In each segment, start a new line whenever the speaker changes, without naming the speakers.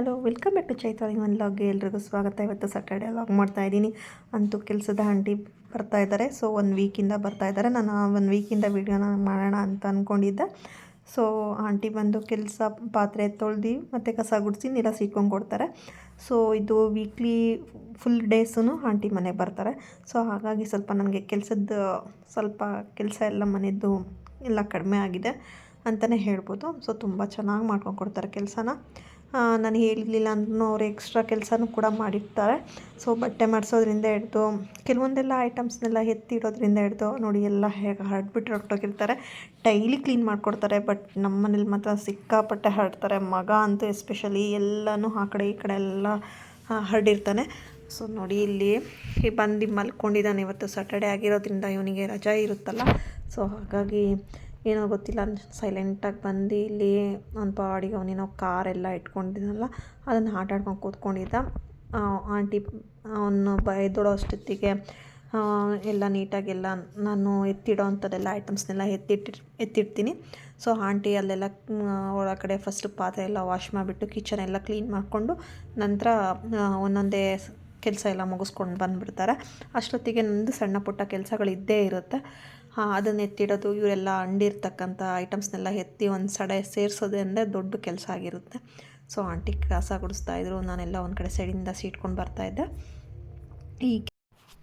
Hello, welcome back to Chaitali one ಲಾಗ್ಗೆ ಎಲ್ರಿಗೂ ಸ್ವಾಗತ. ಇವತ್ತು ಸ್ಯಾಟರ್ಡೆ ಲಾಗ್ ಮಾಡ್ತಾ ಇದ್ದೀನಿ. ಅಂತೂ ಕೆಲಸದ ಆಂಟಿ ಬರ್ತಾ ಇದ್ದಾರೆ. ಸೊ ಒಂದು ವೀಕಿಂದ ಬರ್ತಾ ಇದ್ದಾರೆ. ನಾನು ಒಂದು ವೀಕಿಂದ ವೀಡಿಯೋನ ಮಾಡೋಣ ಅಂತ ಅಂದ್ಕೊಂಡಿದ್ದೆ ಸೊ ಆಂಟಿ ಬಂದು ಕೆಲಸ ಪಾತ್ರೆ ತೊಳ್ದು ಮತ್ತು ಕಸ ಗುಡಿಸಿ ನೀರ ಸಿಕ್ಕೊಂಡು ಕೊಡ್ತಾರೆ. ಸೊ ಇದು ವೀಕ್ಲಿ ಫುಲ್ ಡೇಸೂ ಆಂಟಿ ಮನೆಗೆ ಬರ್ತಾರೆ. ಸೊ ಹಾಗಾಗಿ ಸ್ವಲ್ಪ ನನಗೆ ಕೆಲಸದ, ಸ್ವಲ್ಪ ಕೆಲಸ ಎಲ್ಲ ಮನೆಯದ್ದು ಎಲ್ಲ ಕಡಿಮೆ ಆಗಿದೆ ಅಂತಲೇ ಹೇಳ್ಬೋದು. ಸೊ ತುಂಬ ಚೆನ್ನಾಗಿ ಮಾಡ್ಕೊಂಡು ಕೊಡ್ತಾರೆ ಕೆಲಸನ. ನಾನು ಹೇಳಿರಲಿಲ್ಲ ಅಂದ್ರೂ ಅವರು ಎಕ್ಸ್ಟ್ರಾ ಕೆಲಸನೂ ಕೂಡ ಮಾಡಿರ್ತಾರೆ. ಸೊ ಬಟ್ಟೆ ಮಾಡಿಸೋದ್ರಿಂದ ಹಿಡ್ದು, ಕೆಲವೊಂದೆಲ್ಲ ಐಟಮ್ಸ್ನೆಲ್ಲ ಎತ್ತಿಡೋದ್ರಿಂದ ಹಿಡ್ದು ನೋಡಿ ಎಲ್ಲ ಹೇಗೆ ಹರಡ್ಬಿಟ್ಟು ಹೊರಟೋಗಿರ್ತಾರೆ. ಡೈಲಿ ಕ್ಲೀನ್ ಮಾಡಿಕೊಡ್ತಾರೆ ಬಟ್ ನಮ್ಮ ಮನೇಲಿ ಮಾತ್ರ ಸಿಕ್ಕಾಪಟ್ಟೆ ಹರಡ್ತಾರೆ ಮಗ ಅಂತೂ ಎಸ್ಪೆಷಲಿ ಎಲ್ಲನೂ ಆ ಕಡೆ ಈ ಕಡೆ ಎಲ್ಲ ಹರಡಿರ್ತಾನೆ ಸೊ ನೋಡಿ ಇಲ್ಲಿ ಬಂದು ಮಲ್ಕೊಂಡಿದ್ದಾನೆ. ಇವತ್ತು ಸ್ಯಾಟರ್ಡೆ ಆಗಿರೋದ್ರಿಂದ ಇವನಿಗೆ ರಜಾ ಇರುತ್ತಲ್ಲ. ಸೊ ಹಾಗಾಗಿ ಏನೋ ಗೊತ್ತಿಲ್ಲ ಸೈಲೆಂಟಾಗಿ ಬಂದು ಇಲ್ಲಿ ಅವ್ನ ಪಾಡಿಗೆ ಅವನೇನೋ ಕಾರೆಲ್ಲ ಇಟ್ಕೊಂಡಿದ್ದಾನಲ್ಲ ಅದನ್ನು ಆಟ ಆಡ್ಕೊಂಡು ಕೂತ್ಕೊಂಡಿದ್ದ. ಆಂಟಿ, ಅವನು ಬ, ಎದ್ದೋಳೋ ಅಷ್ಟೊತ್ತಿಗೆ ಎಲ್ಲ ನೀಟಾಗೆಲ್ಲ ನಾನು ಎತ್ತಿಡೋ ಅಂಥದ್ದೆಲ್ಲ ಐಟಮ್ಸ್ನೆಲ್ಲ ಎತ್ತಿಟ್ಟಿ, ಎತ್ತಿಡ್ತೀನಿ. ಸೊ ಆಂಟಿ ಅಲ್ಲೆಲ್ಲ ಒಳಗಡೆ ಫಸ್ಟ್ ಪಾತ್ರೆ ಎಲ್ಲ ವಾಶ್ ಮಾಡಿಬಿಟ್ಟು ಕಿಚನ್ ಎಲ್ಲ ಕ್ಲೀನ್ ಮಾಡಿಕೊಂಡು, ನಂತರ ಒಂದೊಂದೇ ಕೆಲಸ ಎಲ್ಲ ಮುಗಿಸ್ಕೊಂಡು ಬಂದುಬಿಡ್ತಾರೆ. ಅಷ್ಟೊತ್ತಿಗೆ ನಂದು ಸಣ್ಣ ಪುಟ್ಟ ಕೆಲಸಗಳು ಇದ್ದೇ ಇರುತ್ತೆ. ಅದನ್ನು ಎತ್ತಿಡೋದು, ಇವರೆಲ್ಲ ಅಂಡಿರ್ತಕ್ಕಂಥ ಐಟಮ್ಸ್ನೆಲ್ಲ ಎತ್ತಿ ಒಂದು ಸಡೆ ಅಂದರೆ ದೊಡ್ಡ ಕೆಲಸ ಆಗಿರುತ್ತೆ. ಸೊ ಆಂಟಿ ಕಸ ಗುಡಿಸ್ತಾಯಿದ್ರು ನಾನೆಲ್ಲ ಒಂದು ಕಡೆ ಸೈಡಿಂದ ಸೀಟ್ಕೊಂಡು ಬರ್ತಾಯಿದ್ದೆ ಈ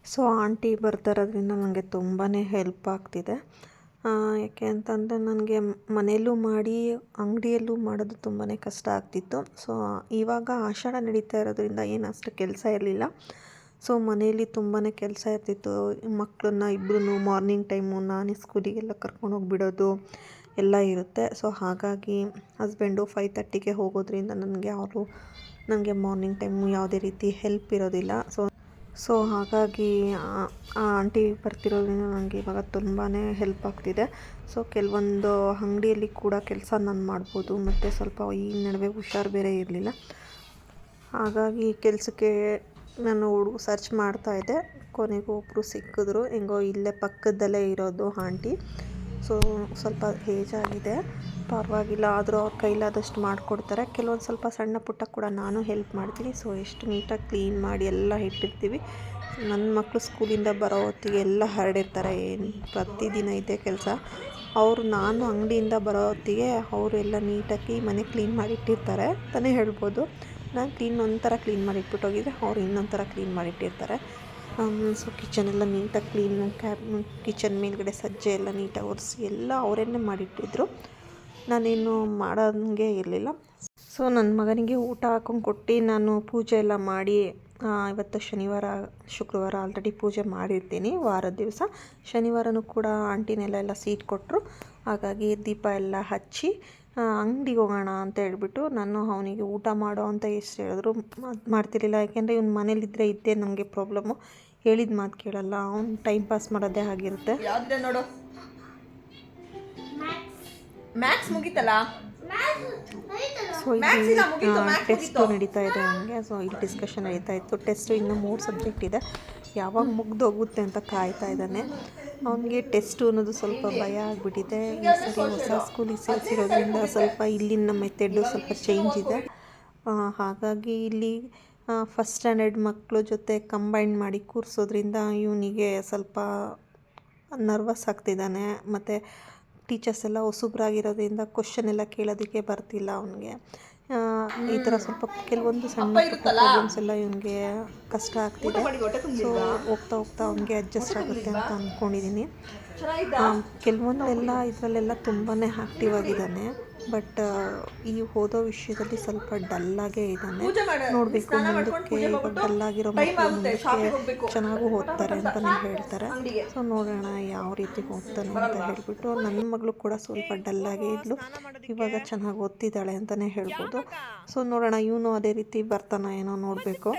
ಸೊ ಆಂಟಿ ಬರ್ತಾ ಇರೋದ್ರಿಂದ ನನಗೆ ತುಂಬಾ ಹೆಲ್ಪ್ ಆಗ್ತಿದೆ ಯಾಕೆ ಅಂತಂದರೆ ನನಗೆ ಮನೆಯಲ್ಲೂ ಮಾಡಿ, ಅಂಗಡಿಯಲ್ಲೂ ಮಾಡೋದು ತುಂಬಾ ಕಷ್ಟ ಆಗ್ತಿತ್ತು. ಸೊ ಇವಾಗ ಆಷಾಢ ನಡೀತಾ ಇರೋದ್ರಿಂದ ಏನು ಅಷ್ಟು ಕೆಲಸ ಇರಲಿಲ್ಲ. ಸೊ ಮನೆಯಲ್ಲಿ ತುಂಬಾ ಕೆಲಸ ಇರ್ತಿತ್ತು. ಮಕ್ಕಳನ್ನ ಇಬ್ಬರೂ ಮಾರ್ನಿಂಗ್ ಟೈಮು ನಾನೇ ಸ್ಕೂಲಿಗೆಲ್ಲ ಕರ್ಕೊಂಡೋಗಿಬಿಡೋದು ಎಲ್ಲ ಇರುತ್ತೆ. ಸೊ ಹಾಗಾಗಿ ಹಸ್ಬೆಂಡು ಫೈವ್ ತರ್ಟಿಗೆ ಹೋಗೋದ್ರಿಂದ ನನಗೆ ಅವರು ನನಗೆ ಮಾರ್ನಿಂಗ್ ಟೈಮು ಯಾವುದೇ ರೀತಿ ಹೆಲ್ಪ್ ಇರೋದಿಲ್ಲ. ಸೊ ಸೊ ಹಾಗಾಗಿ ಆ ಆಂಟಿ ಬರ್ತಿರೋದ್ರಿಂದ ನನಗೆ ಇವಾಗ ತುಂಬಾ ಹೆಲ್ಪ್ ಆಗ್ತಿದೆ. ಸೊ ಕೆಲವೊಂದು ಅಂಗಡಿಯಲ್ಲಿ ಕೂಡ ಕೆಲಸ ನಾನು ಮಾಡ್ಬೋದು. ಮತ್ತು ಸ್ವಲ್ಪ ಈ ನಡುವೆ ಹುಷಾರು ಬೇರೆ ಇರಲಿಲ್ಲ. ಹಾಗಾಗಿ ಕೆಲಸಕ್ಕೆ ನಾನು ಹುಡುಗ ಸರ್ಚ್ ಮಾಡ್ತಾಯಿದ್ದೆ ಕೊನೆಗೂ ಒಬ್ಬರು ಸಿಕ್ಕಿದ್ರು. ಹೆಂಗೋ ಇಲ್ಲೇ ಪಕ್ಕದಲ್ಲೇ ಇರೋದು ಆಂಟಿ. ಸೊ ಸ್ವಲ್ಪ ಏಜ್ ಆಗಿದೆ. ಪರವಾಗಿಲ್ಲ, ಆದರೂ ಅವ್ರ ಕೈಲಾದಷ್ಟು ಮಾಡಿಕೊಡ್ತಾರೆ. ಕೆಲವೊಂದು ಸ್ವಲ್ಪ ಸಣ್ಣ ಪುಟ್ಟ ಕೂಡ ನಾನು ಹೆಲ್ಪ್ ಮಾಡ್ತೀನಿ. ಸೊ ಎಷ್ಟು ನೀಟಾಗಿ ಕ್ಲೀನ್ ಮಾಡಿ ಎಲ್ಲ ಇಟ್ಟಿರ್ತೀವಿ. ನನ್ನ ಮಕ್ಕಳು ಸ್ಕೂಲಿಂದ ಬರೋ ಹೊತ್ತಿಗೆ ಎಲ್ಲ ಹರಡಿರ್ತಾರೆ. ಏನು ಪ್ರತಿದಿನ ಇದೆ ಕೆಲಸ. ಅವರು ನಾನು ಅಂಗಡಿಯಿಂದ ಬರೋ ಹೊತ್ತಿಗೆ ಅವರೆಲ್ಲ ನೀಟಾಗಿ ಮನೆ ಕ್ಲೀನ್ ಮಾಡಿ ಇಟ್ಟಿರ್ತಾರೆ. ಅಂತಲೇ ಹೇಳ್ಬೋದು. ನಾನು ಕ್ಲೀನ್ ಒಂಥರ ಕ್ಲೀನ್ ಮಾಡಿ ಇಟ್ಬಿಟ್ಟು ಅವ್ರು ಇನ್ನೊಂಥರ ಥರ ಕ್ಲೀನ್ ಮಾಡಿಟ್ಟಿರ್ತಾರೆ. ಸೊ ಕಿಚನೆಲ್ಲ ನೀಟಾಗಿ ಕ್ಲೀನ್ ಕ್ಯಾಬ್ ಕಿಚನ್ ಮೇಲ್ಗಡೆ ಸಜ್ಜೆ ಎಲ್ಲ ನೀಟಾಗಿ ಒರೆಸಿ ಎಲ್ಲ ಅವರೇನೆ ಮಾಡಿಟ್ಟಿದ್ರು. ನಾನೇನು ಮಾಡೋಂಗೆ ಇರಲಿಲ್ಲ. ಸೊ ನನ್ನ ಮಗನಿಗೆ ಊಟ ಹಾಕೊಂಡು ಕೊಟ್ಟು ನಾನು ಪೂಜೆ ಎಲ್ಲ ಮಾಡಿ ಇವತ್ತು ಶನಿವಾರ, ಶುಕ್ರವಾರ ಆಲ್ರೆಡಿ ಪೂಜೆ ಮಾಡಿರ್ತೀನಿ ವಾರದ ದಿವಸ. ಶನಿವಾರನೂ ಕೂಡ ಆಂಟಿನೆಲ್ಲ ಎಲ್ಲ ಸೀಟ್ ಕೊಟ್ಟರು ಹಾಗಾಗಿ ದೀಪ ಎಲ್ಲ ಹಚ್ಚಿ ಅಂಗಡಿಗೆ ಹೋಗೋಣ ಅಂತ ಹೇಳ್ಬಿಟ್ಟು ನಾನು ಅವನಿಗೆ ಊಟ ಮಾಡೋ ಅಂತ ಎಷ್ಟು ಹೇಳಿದ್ರು ಮಾಡ್ತಿರ್ಲಿಲ್ಲ. ಯಾಕೆಂದರೆ ಇವ್ನು ಮನೇಲಿದ್ದರೆ ಇದ್ದೇ ನಮಗೆ ಪ್ರಾಬ್ಲಮ್ಮು ಹೇಳಿದ ಮಾತು ಕೇಳಲ್ಲ. ಅವ್ನು ಟೈಮ್ ಪಾಸ್ ಮಾಡೋದೇ ಆಗಿರುತ್ತೆ
ನೋಡು. ಮ್ಯಾಕ್ಸ್ ಮುಗೀತಲ್ಲ?
ಸೊ ಇಲ್ಲಿ ಟೆಸ್ಟು ನಡೀತಾ ಇದೆ ನನಗೆ ಸೊ ಇಲ್ಲಿ ಡಿಸ್ಕಷನ್ ನಡೀತಾ ಇತ್ತು. ಟೆಸ್ಟು ಇನ್ನೂ ಮೂರು ಸಬ್ಜೆಕ್ಟ್ ಇದೆ. ಯಾವಾಗ ಮುಗ್ದೋಗುತ್ತೆ ಅಂತ ಕಾಯ್ತಾ ಇದ್ದಾನೆ. ಅವನಿಗೆ ಟೆಸ್ಟು ಅನ್ನೋದು ಸ್ವಲ್ಪ ಭಯ ಆಗಿಬಿಟ್ಟಿದೆ. ಈ ಸರಿ ಹೊಸ ಸ್ಕೂಲಿಗೆ ಸೇರಿಸಿರೋದ್ರಿಂದ ಸ್ವಲ್ಪ ಇಲ್ಲಿನ ಮೆಥೆಡು ಸ್ವಲ್ಪ ಚೇಂಜ್ ಇದೆ. ಹಾಗಾಗಿ ಇಲ್ಲಿ ಫಸ್ಟ್ ಸ್ಟ್ಯಾಂಡರ್ಡ್ ಮಕ್ಕಳು ಜೊತೆ ಕಂಬೈನ್ ಮಾಡಿ ಕೂರಿಸೋದ್ರಿಂದ ಇವನಿಗೆ ಸ್ವಲ್ಪ ನರ್ವಸ್ ಆಗ್ತಿದ್ದಾನೆ. ಮತ್ತು ಟೀಚರ್ಸ್ ಎಲ್ಲ ಹೊಸಬ್ರಾಗಿರೋದ್ರಿಂದ ಕ್ವಶನ್ ಎಲ್ಲ ಕೇಳೋದಕ್ಕೆ ಬರ್ತಿಲ್ಲ ಅವನಿಗೆ. ಈ ಥರ ಸ್ವಲ್ಪ ಕೆಲವೊಂದು ಸಣ್ಣ ಪ್ರಾಬ್ಲಮ್ಸ್ ಎಲ್ಲ ಇವನಿಗೆ ಕಷ್ಟ ಆಗ್ತಿದೆ. ಸೊ ಹೋಗ್ತಾ ಹೋಗ್ತಾ ಅವನಿಗೆ ಅಡ್ಜಸ್ಟ್ ಆಗುತ್ತೆ ಅಂತ ಅಂದ್ಕೊಂಡಿದ್ದೀನಿ ಕೆಲವೊಂದೆಲ್ಲ ಇದರಲ್ಲೆಲ್ಲ ತುಂಬಾ ಆ್ಯಕ್ಟಿವ್ ಆಗಿದ್ದಾನೆ. ಬಟ್ ಈ ಓದೋ ವಿಷಯದಲ್ಲಿ ಸ್ವಲ್ಪ ಡಲ್ಲಾಗೇ ಇದ್ದಾನೆ. ನೋಡಬೇಕು ಮುಂದಕ್ಕೆ ಡಲ್ ಡಲ್ಲಾಗಿರೋ ಮಕ್ಕಳು ಚೆನ್ನಾಗೂ ಓದ್ತಾರೆ ಅಂತಲೇ ಹೇಳ್ತಾರೆ. ಸೊ ನೋಡೋಣ ಯಾವ ರೀತಿ ಓದ್ತಾನೆ ಅಂತ ಹೇಳಿಬಿಟ್ಟು ನನ್ನ ಮಗಳು ಕೂಡ ಸ್ವಲ್ಪ ಡಲ್ಲಾಗೇ ಇದ್ಲು. ಇವಾಗ ಚೆನ್ನಾಗಿ ಓದ್ತಿದ್ದಾಳೆ ಅಂತಲೇ ಹೇಳ್ಬೋದು. ಸೊ ನೋಡೋಣ ಇವನು ಅದೇ ರೀತಿ ಬರ್ತಾನ ಏನೋ ನೋಡಬೇಕು.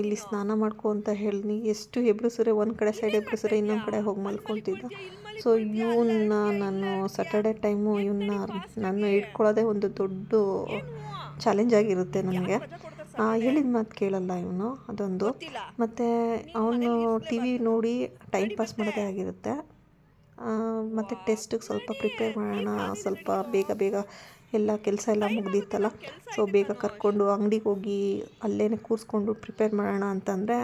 ಇಲ್ಲಿ ಸ್ನಾನ ಮಾಡ್ಕೊ ಅಂತ ಹೇಳಿ ಎಷ್ಟು ಎಬ್ರಿಸಿದ್ರೆ ಒಂದು ಕಡೆ ಸೈಡ್ ಎಬ್ರಿಸಿದ್ರೆ ಇನ್ನೊಂದು ಕಡೆ ಹೋಗಿ ಮಲ್ಕೊತಿದ್ದ ಸೊ ಇವನ್ನ ನಾನು ಸ್ಯಾಟರ್ಡೆ ಟೈಮು ಇವನ್ನ ನಾನು ಇಟ್ಕೊಳ್ಳೋದೇ ಒಂದು ದೊಡ್ಡ ಚಾಲೆಂಜ್ ಆಗಿರುತ್ತೆ ನನಗೆ. ಹೇಳಿದ ಮಾತು ಕೇಳಲ್ಲ ಇವನು, ಅದೊಂದು. ಮತ್ತು ಅವನು ಟಿ ವಿ ನೋಡಿ ಟೈಮ್ ಪಾಸ್ ಮಾಡೋದೇ ಆಗಿರುತ್ತೆ. ಮತ್ತು ಟೆಸ್ಟಿಗೆ ಸ್ವಲ್ಪ ಪ್ರಿಪೇರ್ ಮಾಡೋಣ, ಸ್ವಲ್ಪ ಬೇಗ ಬೇಗ ಎಲ್ಲ ಕೆಲಸ ಎಲ್ಲ ಮುಗ್ದಿತ್ತಲ್ಲ ಸೊ ಬೇಗ ಕರ್ಕೊಂಡು ಅಂಗಡಿಗೆ ಹೋಗಿ ಅಲ್ಲೇ ಕೂರಿಸ್ಕೊಂಡು ಪ್ರಿಪೇರ್ ಮಾಡೋಣ ಅಂತಂದರೆ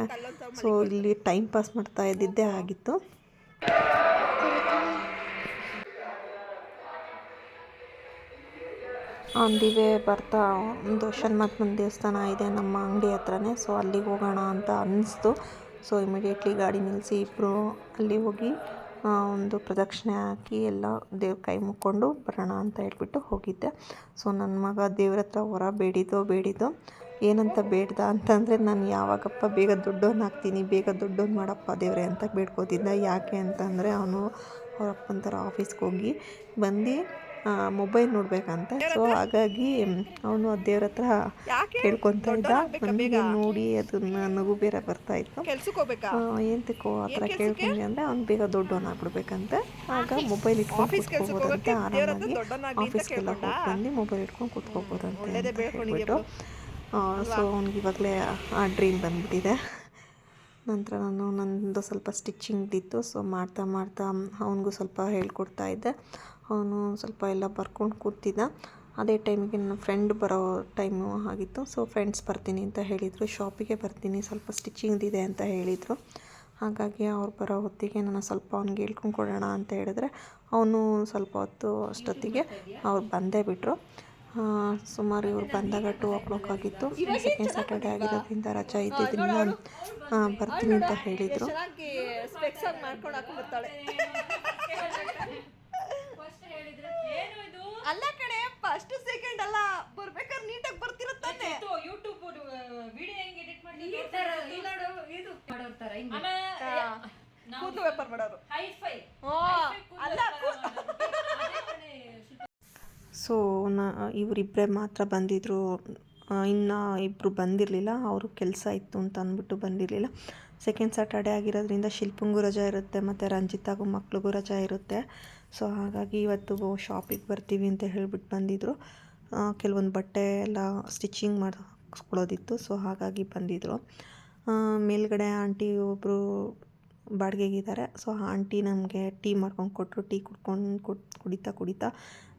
ಸೊ ಇಲ್ಲಿ ಟೈಮ್ ಪಾಸ್ ಮಾಡ್ತಾ ಇದ್ದಿದ್ದೇ ಆಗಿತ್ತು. ಆನ್ ದಿ ವೇ ಬರ್ತಾ ಒಂದು ಶನ್ಮತ್ಮನ ದೇವಸ್ಥಾನ ಇದೆ ನಮ್ಮ ಅಂಗಡಿ ಹತ್ರನೇ. ಸೊ, ಅಲ್ಲಿಗೆ ಹೋಗೋಣ ಅಂತ ಅನ್ನಿಸ್ತು. ಸೊ, ಇಮಿಡಿಯೇಟ್ಲಿ ಗಾಡಿ ನಿಲ್ಲಿಸಿ ಇಬ್ಬರು ಅಲ್ಲಿ ಹೋಗಿ ಒಂದು ಪ್ರದಕ್ಷಿಣೆ ಹಾಕಿ ಎಲ್ಲ ದೇವ್ರ ಕೈ ಮುಕ್ಕೊಂಡು ಬರೋಣ ಅಂತ ಹೇಳ್ಬಿಟ್ಟು ಹೋಗಿದ್ದೆ. ಸೊ, ನನ್ನ ಮಗ ದೇವ್ರ ಹತ್ರ ಹೊರ ಬೇಡಿದೋ ಬೇಡಿದೋ, ಏನಂತ ಬೇಡ್ದ ಅಂತಂದರೆ, ನಾನು ಯಾವಾಗಪ್ಪ ಬೇಗ ದೊಡ್ಡವನಾಗ್ತೀನಿ ಬೇಗ ದುಡ್ಡೋನ್ ಮಾಡಪ್ಪ ದೇವ್ರೆ ಅಂತ ಬೇಡ್ಕೋತಿದ್ದ. ಯಾಕೆ ಅಂತಂದರೆ, ಅವನು ಅವರಪ್ಪನ ಥರ ಆಫೀಸ್ಗೆ ಹೋಗಿ ಬಂದು ಮೊಬೈಲ್ ನೋಡ್ಬೇಕಂತ. ಸೊ ಹಾಗಾಗಿ ಅವನು ದೇವ್ರ ಹತ್ರ ಕೇಳ್ಕೊತಾ ಇದ್ದ. ನನಗೆ ನೋಡಿ ಅದನ್ನ ನಗು ಬೇರೆ ಬರ್ತಾ ಇತ್ತು.
ಕೆಲ್ಸಕ್ಕೆ
ತಿಕ್ಕೋ ಆ ಥರ ಕೇಳ್ಕೊಂಡೆ ಅಂದರೆ ಅವ್ನು ಬೇಗ ದೊಡ್ಡವನಾಗ್ಬಿಡ್ಬೇಕಂತೆ. ಆಗ ಮೊಬೈಲ್ ಇಟ್ಕೊಂಡು
ಕುತ್ಕೋಬಹುದಂತೆ
ಕೂತ್ಕೋಬೋದಂತೆ ಆರಾಮಾಗಿ ಆಫೀಸ್ಗೆಲ್ಲ ಹೋಗ್ಬಂದು ಮೊಬೈಲ್ ಇಟ್ಕೊಂಡು ಕೂತ್ಕೋಬೋದಂತೆ. ಹೇಳ್ಬಿಟ್ಟು. ಸೊ ಅವ್ನಿಗೆ ಇವಾಗಲೇ ಆ ಡ್ರೀಮ್ ಬಂದ್ಬಿಟ್ಟಿದೆ. ನಂತರ ನಾನು ನನ್ನದು ಸ್ವಲ್ಪ ಸ್ಟಿಚ್ಚಿಂಗ್ದಿತ್ತು ಸೊ ಮಾಡ್ತಾ ಮಾಡ್ತಾ ಅವನಿಗೂ ಸ್ವಲ್ಪ ಹೇಳ್ಕೊಡ್ತಾ ಇದ್ದೆ. ಅವನು ಸ್ವಲ್ಪ ಎಲ್ಲ ಬರ್ಕೊಂಡು ಕೂತಿದ್ದ. ಅದೇ ಟೈಮಿಗೆ ನನ್ನ ಫ್ರೆಂಡ್ ಬರೋ ಟೈಮು ಆಗಿತ್ತು. ಸೊ ಫ್ರೆಂಡ್ಸ್ ಬರ್ತೀನಿ ಅಂತ ಹೇಳಿದರು. ಶಾಪಿಗೆ ಬರ್ತೀನಿ. ಸ್ವಲ್ಪ ಸ್ಟಿಚಿಂಗ್ದಿದೆ ಅಂತ ಹೇಳಿದರು. ಹಾಗಾಗಿ ಅವ್ರು ಬರೋ ಹೊತ್ತಿಗೆ ನಾನು ಸ್ವಲ್ಪ ಅವ್ನಿಗೆ ಹೇಳ್ಕೊಂಡು ಕೊಡೋಣ ಅಂತ ಹೇಳಿದ್ರೆ ಅವನು ಸ್ವಲ್ಪ ಹೊತ್ತು ಅಷ್ಟೊತ್ತಿಗೆ ಅವ್ರು ಬಂದೇ ಬಿಟ್ಟರು ಸುಮಾರು ಇವ್ರು ಬಂದಾಗ ಟೂ ಓ ಕ್ಲಾಕ್ ಆಗಿತ್ತು. ಸೆಕೆಂಡ್ ಸ್ಯಾಟರ್ಡೆ ಆಗಿರೋದ್ರಿಂದ ರಜಾ ಇದ್ದಿದ್ದರಿಂದ ಬರ್ತೀನಿ ಅಂತ ಹೇಳಿದರು
ಚೆನ್ನಾಗಿ ಸ್ಪೆಕ್ಸ್ ಆಗಿ ಮಾಡ್ಕೊಂಡು ಹಾಕೊಂಡ್ ಬರ್ತಾಳೆ ಅಲ್ಲ ಕಣೆ ಫಸ್ಟ್ ಸೆಕೆಂಡ್ ಅಲ್ಲ ಬರ್ಬೇಕಾದ್ರೆ ನೀಟಾಗಿ ಬರ್ತಿರುತ್ತಾನೆ
ಯೂಟ್ಯೂಬ್ ವಿಡಿಯೋ ಹೆಂಗ್ ಎಡಿಟ್ ಮಾಡಿ ಇದು ಮಾಡೋರ್ ತರ
ಕೂದಲು ವ್ಯಾಪಾರ ಮಾಡೋರು.
ಹೈ ಫೈ
ಓ, ಅಲ್ಲ
ಸೊ ನಾ ಇವರಿಬ್ಬರೇ ಮಾತ್ರ ಬಂದಿದ್ದರು ಇನ್ನು ಇಬ್ಬರು ಬಂದಿರಲಿಲ್ಲ ಅವರು ಕೆಲಸ ಇತ್ತು ಅಂತ ಅಂದ್ಬಿಟ್ಟು ಬಂದಿರಲಿಲ್ಲ. ಸೆಕೆಂಡ್ ಸ್ಯಾಟರ್ಡೆ ಆಗಿರೋದ್ರಿಂದ ಶಿಲ್ಪಂಗೂ ರಜಾ ಇರುತ್ತೆ ಮತ್ತು ರಂಜಿತಾಗೂ ಮಕ್ಳಿಗೂ ರಜಾ ಇರುತ್ತೆ. ಸೊ ಹಾಗಾಗಿ ಇವತ್ತು ಶಾಪಿಗೆ ಬರ್ತೀವಿ ಅಂತ ಹೇಳ್ಬಿಟ್ಟು ಬಂದಿದ್ದರು ಕೆಲವೊಂದು ಬಟ್ಟೆ ಎಲ್ಲ ಸ್ಟಿಚಿಂಗ್ ಮಾಡಿಸ್ಕೊಳ್ಳೋದಿತ್ತು ಸೊ ಹಾಗಾಗಿ ಬಂದಿದ್ದರು ಮೇಲ್ಗಡೆ ಆಂಟಿ ಒಬ್ಬರು ಬಾಡಿಗೆಗಿದ್ದಾರೆ. ಸೊ ಆ ಆಂಟಿ ನಮಗೆ ಟೀ ಮಾಡ್ಕೊಂಡು ಕೊಟ್ಟರು ಟೀ ಕುಡ್ಕೊಂಡು ಕುಡ್ ಕುಡಿತಾ ಕುಡಿತಾ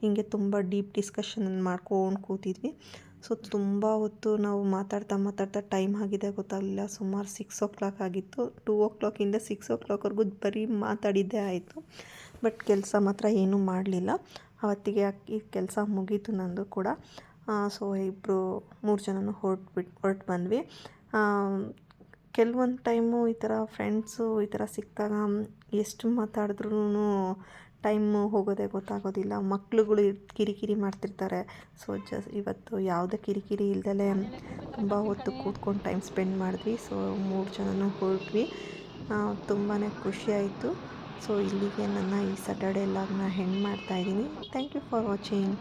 ಹಿಂಗೆ ತುಂಬ ಡೀಪ್ ಡಿಸ್ಕಷನ್ ಮಾಡ್ಕೊಂಡು ಕೂತಿದ್ವಿ. ಸೊ ತುಂಬ ಹೊತ್ತು ನಾವು ಮಾತಾಡ್ತಾ ಮಾತಾಡ್ತಾ ಟೈಮ್ ಆಗಿದೆ ಗೊತ್ತಾಗಲಿಲ್ಲ. ಸುಮಾರು ಸಿಕ್ಸ್ ಓ ಕ್ಲಾಕ್ ಆಗಿತ್ತು. ಟೂ ಓ ಕ್ಲಾಕಿಂದ ಸಿಕ್ಸ್ ಓ ಕ್ಲಾಕ್ವರೆಗೂ ಬರೀ ಮಾತಾಡಿದ್ದೇ ಆಯಿತು. ಬಟ್ ಕೆಲಸ ಮಾತ್ರ ಏನೂ ಮಾಡಲಿಲ್ಲ. ಅವತ್ತಿಗೆ ಈ ಕೆಲಸ ಮುಗೀತು ನಂದು ಕೂಡ. ಸೊ ಇಬ್ಬರು ಮೂರು ಜನನೂ ಹೊರಟ್ಬಿಟ್ಟು ಹೊರಟು ಬಂದ್ವಿ. ಕೆಲವೊಂದು ಟೈಮು ಈ ಥರ ಫ್ರೆಂಡ್ಸು ಈ ಥರ ಸಿಕ್ಕಿದಾಗ ಎಷ್ಟು ಮಾತಾಡಿದ್ರೂ ಟೈಮು ಹೋಗೋದೆ ಗೊತ್ತಾಗೋದಿಲ್ಲ. ಮಕ್ಳುಗಳು ಕಿರಿಕಿರಿ ಮಾಡ್ತಿರ್ತಾರೆ. ಸೊ ಜಸ್ ಇವತ್ತು ಯಾವುದೇ ಕಿರಿಕಿರಿ ಇಲ್ದಲೇ ತುಂಬ ಹೊತ್ತು ಕೂತ್ಕೊಂಡು ಟೈಮ್ ಸ್ಪೆಂಡ್ ಮಾಡಿದ್ವಿ. ಸೊ ಮೂರು ಜನನೂ ಹೊರಟ್ವಿ. ತುಂಬಾ ಖುಷಿಯಾಯಿತು ಸೊ ಇಲ್ಲಿಗೆ ನನ್ನ ಈ ಸ್ಯಾಟರ್ಡೆ ಲಾಗ್ನ ಹೆಣ್ಣು ಮಾಡ್ತಾಯಿದ್ದೀನಿ ಥ್ಯಾಂಕ್ ಯು ಫಾರ್ ವಾಚಿಂಗ್